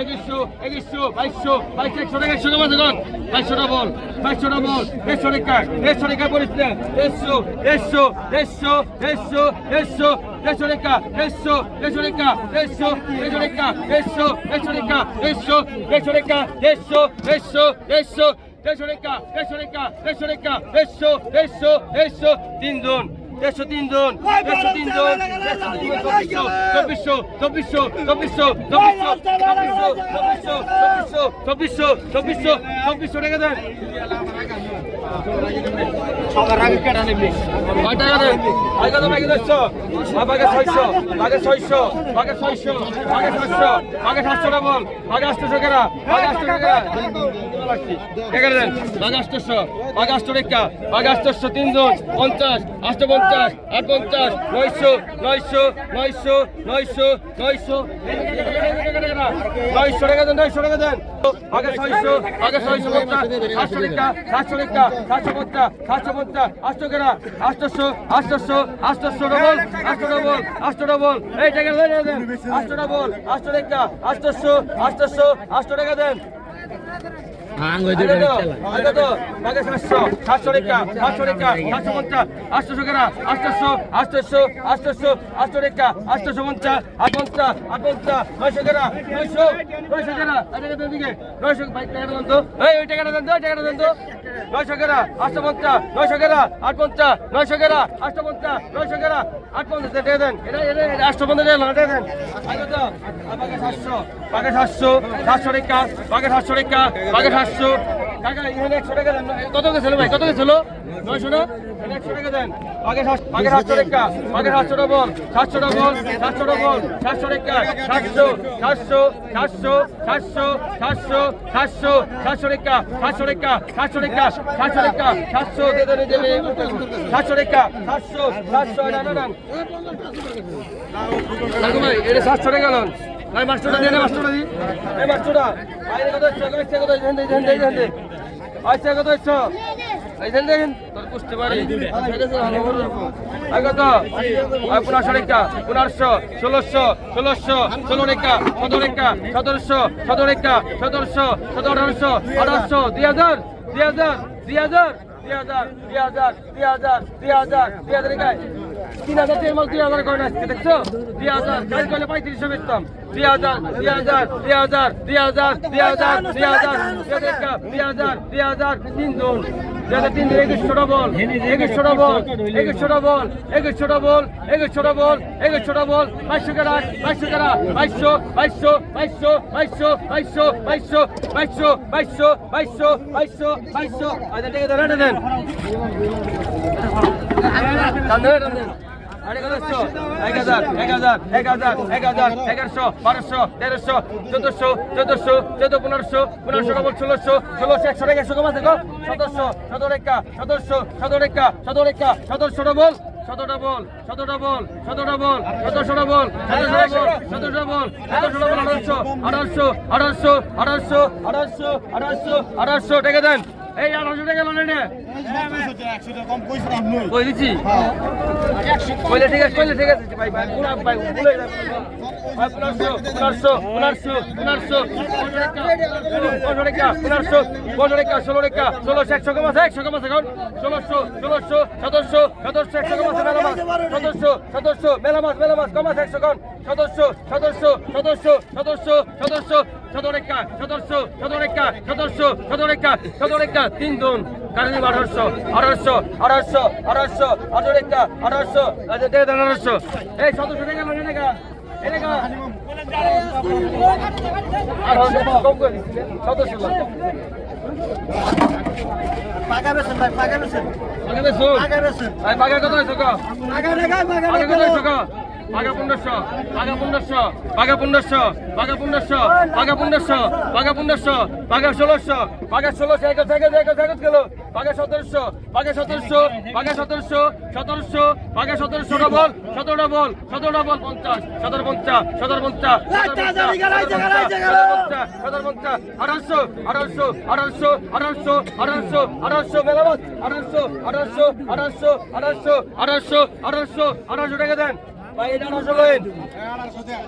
একুশশো একুশশো বাইশশো বাইশ একশো টাকা একশো টাকা দেখুন বাইশশোটা বল বাইশশোটা বল দেড়শো টাকা দেড়শো টাকা পড়িস না দেড়শো দেড়শো দেড়শো দেড়শো দেড়শো দেড়শো টাকা দেড়শো দেড়শো টাকা দেড়শো তিনজন দেড়শো তিনজন দেড়শো তিনজন চব্বিশশো চব্বিশশো চব্বিশশো চব্বিশশো চব্বিশশো চব্বিশশো টাকা দেন তিনজন পঞ্চাশ পঞ্চাশ আট পঞ্চাশ নয়শো নয়শো নয়শো নয়শো নয়শো। নয়শো টাকা দেন, নয়শো টাকা দেন। আগে ছয়শো আগে ছয়শো পঞ্চাশ, সাতশো রেখা সাতশো রেখা সাতশো পঞ্চাশ সাতশো পঞ্চাশ, আটশো কেরা আটশোশো আটশোশো আটশোশো ডবল আটশো ডবল আটশো ডবল এই টাকা দেন আটশো ডবল আটশো রেখা আটশোশো আটশোশো, আটশো টাকা দেন। সাতশো রেখা সাতশো রেখা সাতশো পঞ্চাশ আটশোশো কেরা আটশোশো আটশোশো আটশোশো আটশো রেখা আটশোশো পঞ্চাশ আট পঞ্চাশ আট পঞ্চাশ নয়শো কেরা নয়শো নয়শো কেরা দিকে নয়শো ওই টাকাটা দেন তো টাকাটা দেন তো নয়শো কেরা আটশো পঞ্চাশ নয়শো কেরা আট পঞ্চাশ নয়শো কেরা আটশো পঞ্চাশ নয়শো কেরা আট পঞ্চাশ টাকা দেন এটা এটা আটশো পঞ্চাশ টাকা দেন। আগে তো আমাকে সাতশো বাগে সাতশো সাতশো রেখা বাগে সাতশো রেখা বাগে সাতশো টাকা এখানে একশো টাকা দেন কত গেছিল ভাই কত গেছিল নয়শো না একশো টাকা দেন বাগে সাত সাতশো রেখা বাগে সাতশোটা বল সাতশোটা বল সাতশোটা বল সাতশো রেখা সাতশো সাতশো সাতশো সাতশো সাতশো সাতশো সাতশো সাতশো রেখা সাতশো সাতশো রেখা সাতশো দেবে দেবে সাতশো রেখা সাতশো সাতশো না না না ভাই এটা সাতশো টাকা লোন দিয়ে মাস্টারটা দি এই আচ্ছা কত হচ্ছে এইখান দেখেন তোর বুঝতে পারি কত আর পনেরোশো রেখা পনেরোশো ষোলোশো ষোলোশো ষোলো রেখা সতেরো রেখা সতেরোশো সতেরো রেখা সতেরোশো সতেরো আঠারোশো আঠারোশো দুই হাজার দুই হাজার দুই হাজার দুই হাজার দুই হাজার দুই হাজার দুই হাজার দুই হাজার তিন হাজার তিন মাস দুই হাজার করে আসছে দেখছ দুই হাজার চার করলে পঁয়ত্রিশশো বেচতাম দুই হাজার দুই হাজার দুই হাজার দুই হাজার দুই হাজার দুই হাজার দুই হাজার দুই হাজার তিন জন দুই হাজার তিন একুশশোটা বল একুশশোটা বল একুশশোটা বল একুশশোটা বল একুশশোটা বল একুশশোটা বল বাইশশো কেরা বাইশশো কেরা বাইশশো বাইশশো বাইশশো বাইশশো বাইশশো বাইশশো বাইশশো বাইশশো বাইশশো বাইশশো বাইশশো আচ্ছা ঠিক আছে দেন এক হাজার এক হাজার এক হাজার এক হাজার ডবল ষোলোশো ষোলোশো একশো টাকা একশো কমা দেখো সদস্য সদরেখা সদস্য সদরেখা সদরেখা সদস্য ডবল সতেরোটা বল সতেরোটা বল সতেরোটা বল সতেরোশোটা বল সতেরোশোটা বল সতেরোশোটা বল আঠারোশো আঠারোশো আঠারোশো আঠারোশো আঠারোশো আঠারোশো আঠারোশো টাকা দেন এই আঠারোশো টাকা লোন কইলে ঠিক আছে, কইলে ঠিক আছে, ভাই ভাই, পুরা, ভাই পনেরো রেখা ষোলো রেখা ষোলোশো একশো কম আছে একশো কম আছে এখন ষোলোশো ষোলোশো সদস্য সদস্য একশো কম আছে মেলা মাছ। সদস্য সদস্য মেলা মাছ একশো কম সদস্য সতেরোশো সতেরো একটা সতেরো একটা তিন দুন কারণ আঠারোশো আঠারোশো আঠারোশো। আঠারোশো আঠারো একটা আঠারোশো আঠারোশো। এই সতেরোশো টাকা মানে টাকা পাকা বেসন ভাই পাকা বেসন। পাকা বেসন? পাকা কত হয়েছে পাকা টাকা পাকা কত হয়েছে বাগা পনেরোশো বাগা পনেরোশো বাগা পনেরোশো বাগা পনেরোশো বাগা পনেরোশো বাগা পনেরোশো বাগা ষোলোশো বাগা ষোলোশো এক এক এক এক গেল বাগা সতেরোশো বাগা সতেরোশো বাগা সতেরোশো সতেরোশো বাগা সতেরোশো ডবল সতেরোটা বল সতেরোটা বল পঞ্চাশ সতেরো পঞ্চাশ সতেরো পঞ্চাশ সতেরো পঞ্চাশ আঠারোশো আঠারোশো আঠারোশো আঠারোশো আঠারোশো আঠারোশো মেলামত আঠারোশো আঠারোশো আঠারোশো আঠারোশো আঠারোশো আঠারোশো আঠারোশো টাকা দেন ভাই এটা 800 কই 800